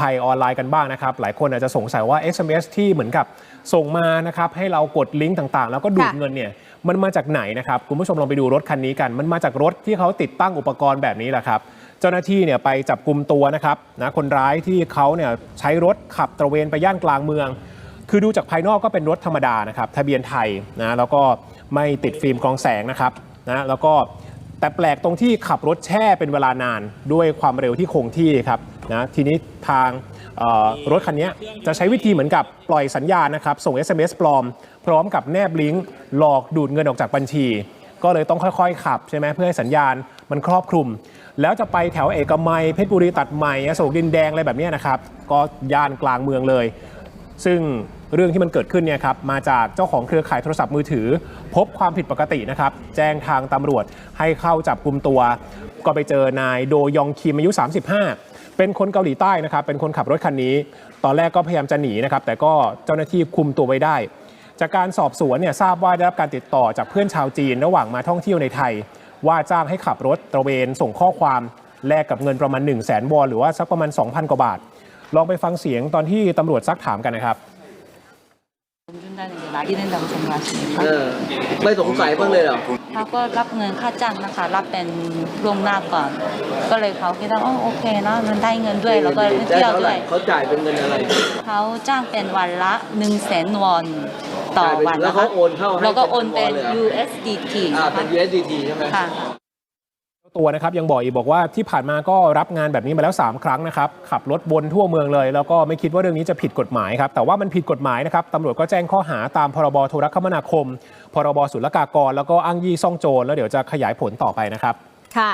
ภัยออนไลน์กันบ้างนะครับ หลายคนอาจจะสงสัยว่า SMS ที่เหมือนกับส่งมานะครับให้เรากดลิงก์ต่างๆ แล้วก็ดูดเงินเนี่ยมันมาจากไหนนะครับ คุณผู้ชมลองไปดูรถคันนี้กัน มันมาจากรถที่เขาติดตั้งอุปกรณ์แบบนี้แหละครับเจ้าหน้าที่เนี่ยไปจับกลุ่มตัวนะครับนะคนร้ายที่เขาเนี่ยใช้รถขับตระเวนไปย่านกลางเมือง คือดูจากภายนอกก็เป็นรถธรรมดานะครับทะเบียนไทยนะแล้วก็ไม่ติดฟิล์มกรองแสงนะครับนะแล้วก็แต่แปลกตรงที่ขับรถแช่เป็นเวลานานด้วยความเร็วที่คงที่ครับ นะทีนี้ทางรถคันนี้จะใช้วิธีเหมือนกับปล่อยสัญญาณนะครับ ส่ง SMS ปลอม พร้อมกับแนบลิงก์หลอกดูดเงินออกจากบัญชี ก็เลยต้องค่อยๆ ขับใช่ไหมเพื่อให้สัญญาณมันครอบคลุม แล้วจะไปแถวเอกมัยเพชรบุรีตัดใหม่อโศกดินแดงอะไรแบบนี้นะครับ ก็ย่านกลางเมืองเลย ซึ่งเรื่องที่มันเกิดขึ้นเนี่ยครับมาจากเจ้าของเครือข่ายโทรศัพท์มือถือ พบความผิดปกตินะครับ แจ้งทางตำรวจให้เข้าจับกลุ่มตัว ก็ไปเจอนายโดยองคิมอายุ 35 เป็นคนเกาหลีใต้นะครับ เป็นคนขับรถคันนี้ ตอนแรกก็พยายามจะหนีนะครับ แต่ก็เจ้าหน้าที่คุมตัวไว้ได้ จากการสอบสวนเนี่ยทราบว่าได้รับการติดต่อจากเพื่อนชาวจีนระหว่างมาท่องเที่ยวในไทย ว่าจ้างให้ขับรถตระเวนส่งข้อความแลกกับเงินประมาณ 1 0 0 0 0แสนวอนหรือว่าสักประมาณ 2,000 กว่าบาท ลองไปฟังเสียงตอนที่ตำรวจซักถามกันนะครับ 돈 준다는 게 말이 된다고 생각하십니까? เออ ไม่สงสัยบ้างเลยเหรอ เขาก็รับเงินค่าจ้างนะคะ รับเป็นล่วงหน้าก่อน ก็เลยเขาคิดว่าอ๋อโอเคเนอะมันได้เงินด้วย แล้วก็ไปเที่ยว ได้ท่า ด้ ไห ว ร่ ย เขาจ่ายเป็นเงินอะไร เขาจ้างเป็นวันละ1นึ่งแสนวอนต่อวัน แล้ว นะ เขา คะ โอนเข้าให้ แล้วก็โอนเป็น เป็นวอนเลยเหรอ USDT อ่า นะ เป็ คะ น USDT ใช่ไหม ค่ะ ตัวนะครับยังบอกอีกบอกว่าที่ผ่านมาก็รับงานแบบนี้มาแล้ว 3 ครั้งนะครับขับรถวนทั่วเมืองเลย แล้วก็ไม่คิดว่าเรื่องนี้จะผิดกฎหมายครับแต่ว่ามันผิดกฎหมายนะครับตำรวจก็แจ้งข้อหาตามพรบโทรคมนาคม พรบศุลกากร แล้วก็อ้างยี่ซ่องโจรแล้วเดี๋ยวจะขยายผลต่อไปนะครับค่ะ